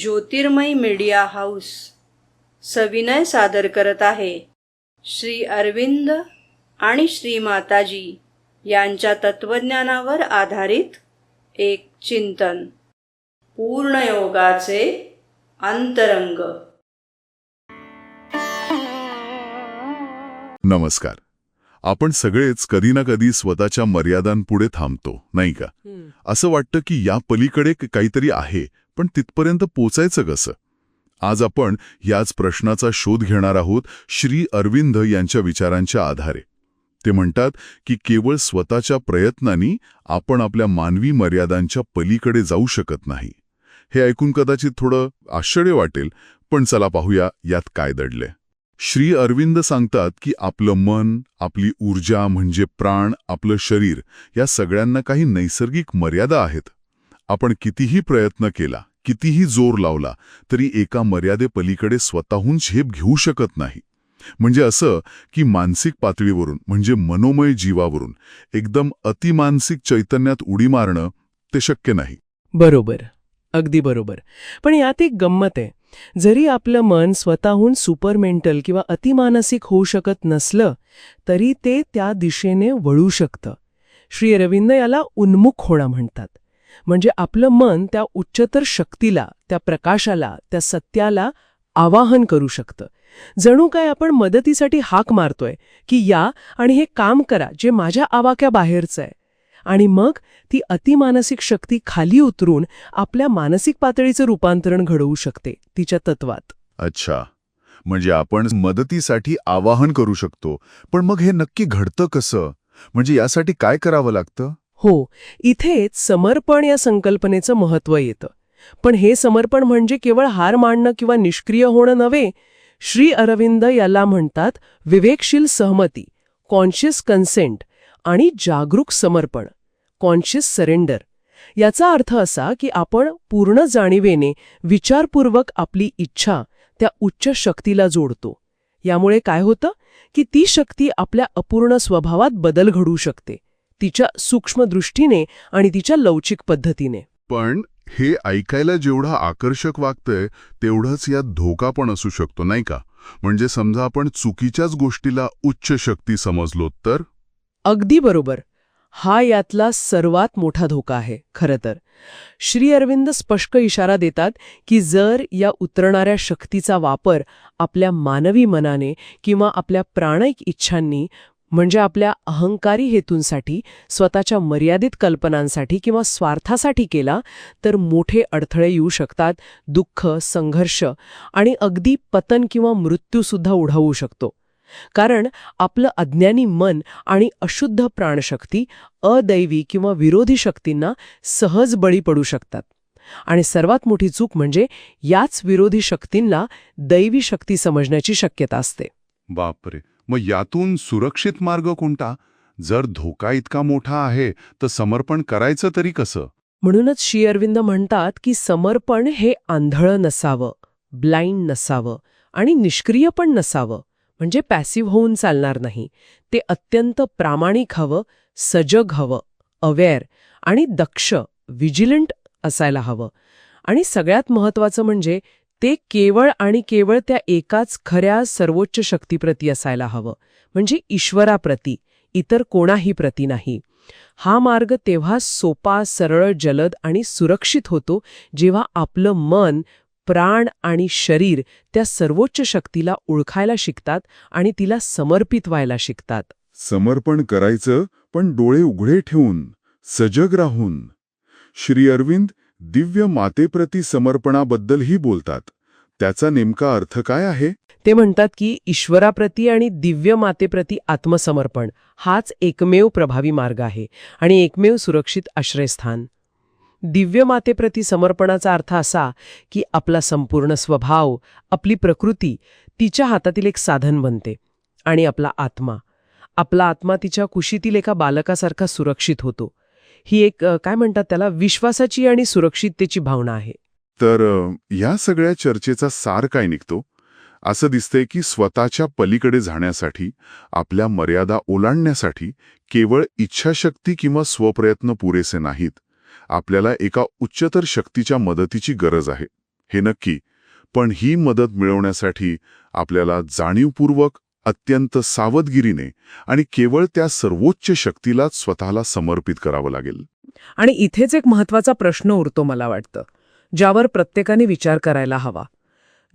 ज्योतिर्मय media house सविनय सादर करत आहे. श्री अरविंद आणि श्री माताजी यांच्या तत्वज्ञानावर आधारित एक चिंतन. पूर्णयोगाचे अंतरंग. नमस्कार. आपण सगळेच कधी ना कधी स्वतःच्या मर्यादांपुढे थांबतो नाही का? असं वाटतं की या पलीकडे क- काहीतरी आहे पण तिथपर्यंत पोचायचं कसं? आज आपण याच प्रश्नाचा शोध घेणार आहोत श्री अरविंद यांच्या विचारांच्या आधारे. ते म्हणतात की केवळ स्वतःच्या प्रयत्नांनी आपण आपल्या मानवी मर्यादांच्या पलीकडे जाऊ शकत नाही. हे ऐकून कदाचित थोडं आश्चर्य वाटेल पण चला पाहूया यात काय दडले श्री अरविंद सांगतात की आपलं मन आपली ऊर्जा म्हणजे प्राण आपलं शरीर या सगळ्यांना काही नैसर्गिक मर्यादा आहेत. आपण कितीही प्रयत्न केला कितीही जोर लावला तरी एका मर्यादेपलीकडे स्वतःहून झेप घेऊ शकत नाही. म्हणजे असं की मानसिक पातळीवरून म्हणजे मनोमय जीवावरून एकदम अतिमानसिक चैतन्यात उडी मारणं ते शक्य नाही. बरोबर. अगदी बरोबर. पण यात एक गंमत आहे. जरी आपलं मन स्वतःहून सुपरमेंटल किंवा अतिमानसिक होऊ शकत नसलं तरी ते त्या दिशेने वळू शकतं. श्री अरविंद याला उन्मुख होणं म्हणतात. म्हणजे आपलं मन त्या उच्चतर शक्तीला त्या प्रकाशाला त्या सत्याला आवाहन करू शकतं. जणू काय आपण मदतीसाठी हाक मारतोय की या आणि हे काम करा जे माझ्या आवाक्याबाहेरचं आहे. आणि मग ती अतिमानसिक शक्ती खाली उतरून आपल्या मानसिक पातळीचं रूपांतरण घडवू शकते तिच्या तत्वात. अच्छा. म्हणजे आपण मदतीसाठी आवाहन करू शकतो पण मग हे नक्की घडतं कसं? म्हणजे यासाठी काय करावं लागतं? हो इथेच समर्पण या संकल्पनेचं महत्त्व येतं. पण हे समर्पण म्हणजे केवळ हार मांडणं किंवा निष्क्रिय होणं नव्हे श्री अरविंद याला म्हणतात विवेकशील सहमती कॉन्शियस कन्सेंट आणि जागरूक समर्पण कॉन्शियस सरेंडर याचा अर्थ असा की आपण पूर्ण जाणीवेने विचारपूर्वक आपली इच्छा त्या उच्च शक्तीला जोडतो. यामुळे काय होतं की ती शक्ती आपल्या अपूर्ण स्वभावात बदल घडू शकते. तिच्या सूक्ष्म दृष्टीने आणि तिच्या लवचिक पद्धतीने. पण हे ऐकायला जेवढं आकर्षक वागतंय तेवढंच यात धोका पण असू शकतो नाही का? म्हणजे समजा आपण चुकीच्याच गोष्टीला उच्च शक्ती समजलो तर? अगदी बरोबर. हा यातला सर्वात मोठा धोका आहे खरं तर. श्री अरविंद स्पष्ट इशारा देतात की जर या उतरणाऱ्या शक्तीचा वापर आपल्या मानवी मनाने किंवा आपल्या प्राणिक इच्छांनी म्हणजे आपल्या अहंकारी हेतूंसाठी स्वतःच्या मर्यादित कल्पनांसाठी किंवा स्वार्थासाठी केला तर मोठे अडथळे येऊ शकतात दुःख संघर्ष आणि अगदी पतन किंवा मृत्यूसुद्धा उढवू शकतो. कारण आपलं अज्ञानी मन आणि अशुद्ध प्राणशक्ती अदैवी किंवा विरोधी शक्तींना सहज बळी पडू शकतात. आणि सर्वात मोठी चूक म्हणजे याच विरोधी शक्तींना दैवी शक्ती समजण्याची शक्यता असते. बापरे! मग यातून सुरक्षित मार्ग कोणता? जर धोका इतका मोठा आहे तर समर्पण करायचं तरी कसं? म्हणूनच श्री अरविंद म्हणतात की समर्पण हे आंधळं नसावं ब्लाइंड नसावं आणि निष्क्रिय पण नसावं. म्हणजे पॅसिव्ह होऊन चालणार नाही. ते अत्यंत प्रामाणिक हवं सजग हवं अवेअर आणि दक्ष विजिलंट असायला हवं. आणि सगळ्यात महत्वाचं म्हणजे ते केवळ आणि केवळ त्या एकाच खऱ्या सर्वोच्च शक्तीप्रती असायला हवं म्हणजे ईश्वराप्रती इतर कोणाही प्रती नाही. हा मार्ग तेव्हा सोपा सरळ जलद आणि सुरक्षित होतो जेव्हा आपलं मन प्राण आणि शरीर त्या सर्वोच्च शक्तीला ओळखायला शिकतात आणि तिला समर्पित व्हायला शिकतात. समर्पण करायचं पण डोळे उघडे ठेवून सजग राहून. श्री अरविंद दिव्य मातेप्रती समर्पणाबद्दलही बोलतात. त्याचा नेमका अर्थ काय आहे? ते म्हणतात की ईश्वराप्रती आणि दिव्य मातेप्रती आत्मसमर्पण हाच एकमेव प्रभावी मार्ग आहे आणि एकमेव सुरक्षित आश्रयस्थान. दिव्य मातेप्रती समर्पणाचा अर्थ असा की आपला संपूर्ण स्वभाव आपली प्रकृती तिच्या हातातील एक साधन बनते आणि आपला आत्मा आपला आत्मा तिच्या कुशीतील एका बालकासारखा सुरक्षित होतो. ही एक काय म्हणतात त्याला विश्वासाची आणि सुरक्षिततेची भावना आहे. तर या सगळ्या चर्चेचा सार काय निघतो? असं दिसतंय की स्वतःच्या पलीकडे जाण्यासाठी आपल्या मर्यादा ओलांडण्यासाठी केवळ इच्छाशक्ती किंवा स्वप्रयत्न पुरेसे नाहीत. आपल्याला एका उच्चतर शक्तीच्या मदतीची गरज आहे. हे नक्की. पण ही मदत मिळवण्यासाठी आपल्याला जाणीवपूर्वक अत्यंत सावधगिरीने आणि केवळ त्या सर्वोच्च शक्तीलाच स्वतःला समर्पित करावं लागेल. आणि इथेच एक महत्त्वाचा प्रश्न उरतो मला वाटतं. ज्यावर प्रत्येकाने विचार करायला हवा.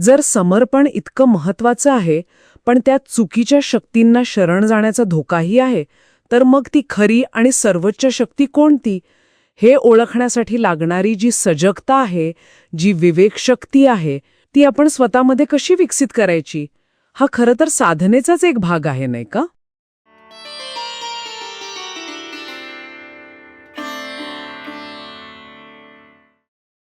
जर समर्पण इतकं महत्वाचं आहे पण त्या चुकीच्या शक्तींना शरण जाण्याचा धोकाही आहे तर मग ती खरी आणि सर्वोच्च शक्ती कोणती? हे ओळखण्यासाठी लागणारी जी सजगता आहे जी विवेकशक्ती आहे ती आपण स्वतःमध्ये कशी विकसित करायची? हा खरं तर साधनेचाच एक भाग आहे नाही का?